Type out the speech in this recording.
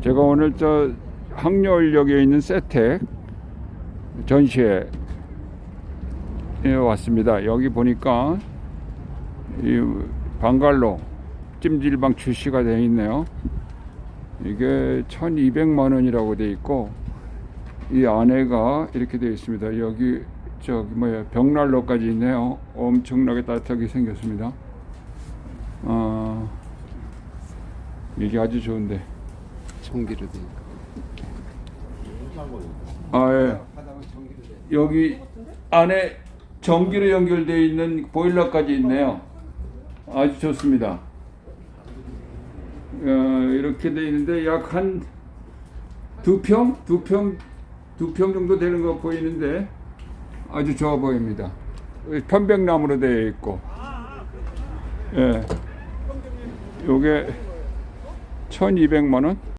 제가 오늘 저 항려울역에 있는 세택 전시회 에 왔습니다. 여기 보니까 이 방갈로 찜질방 출시가 되어 있네요. 이게 1200만 원이라고 되어 있고 이 안에가 이렇게 되어 있습니다. 여기 저기 뭐야 벽난로까지 있네요. 엄청나게 따뜻하게 생겼습니다. 어, 이게 아주 좋은데. 전기로 돼. 아 예. 여기 안에 전기로 연결되어 있는 보일러까지 있네요. 아주 좋습니다. 어, 이렇게 되어 있는데 약 한 두 평, 두 평, 두 평 정도 되는 거 보이는데 아주 좋아 보입니다. 편백나무로 되어 있고, 예, 요게 1,200만 원.